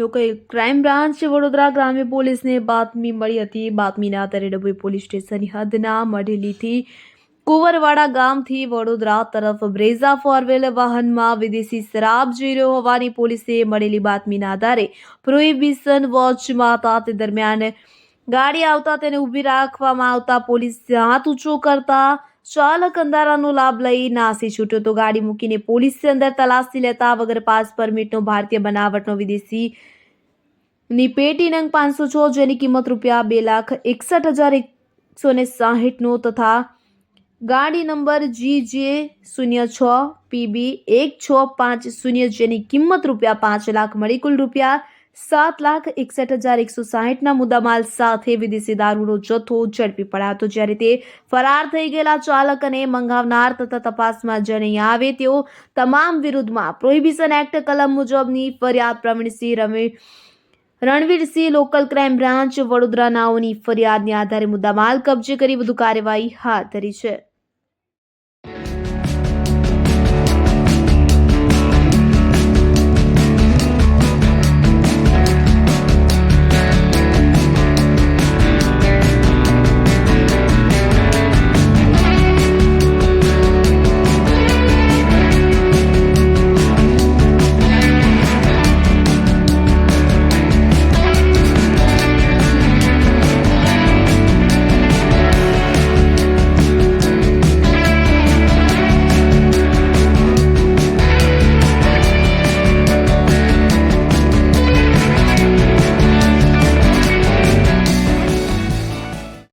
લોકોએ crime branch Vadodara ગ્રામ્ય પોલીસને બાતમી મળી હતી. બાતમીના આધારે ડભોઈ પોલીસ સ્ટેશન હદના મઢેલીથી કુંવરવાડા ગામથી વડોદરા તરફ બ્રેઝા ફોરવેલ વાહનમાં વિદેશી શરાબ જઈ રહ્યો હોવાની પોલીસે મળેલી બાતમીના આધારે પ્રોહિબિશન વોચમાં હતા તે દરમિયાન ગાડી આવતા તેને ઊભી રાખવામાં આવતા પોલીસ હાથ ઊંચો કરતા ચાલક અંધારાનો લાભ લઈ નાસી છૂટ્યો તો ગાડી મૂકીને પોલીસે અંદર તલાશી લેતા વગર પાસ પરમિટનો ભારતીય બનાવટનો વિદેશી ની પેટી નંગ પાંચસો છ, જેની કિંમત રૂપિયા બે લાખ એકસઠ હજાર એકસો ને સાહીઠનો તથા ગાડી નંબર જી જે શૂન્ય છ, પીબી એક છ પાંચ શૂન્ય, જેની કિંમત રૂપિયા પાંચ લાખ મળી કુલ રૂપિયા સાત લાખ એકસઠ હજાર એકસો સાહીઠના મુદ્દામાલ સાથે વિદેશી દારૂનો જથ્થો ઝડપી પડ્યો હતો. જ્યારે તે ફરાર થઈ ગયેલા ચાલક અને મંગાવનાર તથા તપાસમાં અહીં આવે તેઓ તમામ વિરુદ્ધમાં પ્રોહિબિશન એક્ટ કલમ મુજબની ફરિયાદ પ્રવીણસિંહ રમે Ranvirsinh local crime branch Vadodara નાઓની ફરિયાદની આધારે મુદ્દામાલ કબજે કરી વધુ કાર્યવાહી હાથ ધરી છે.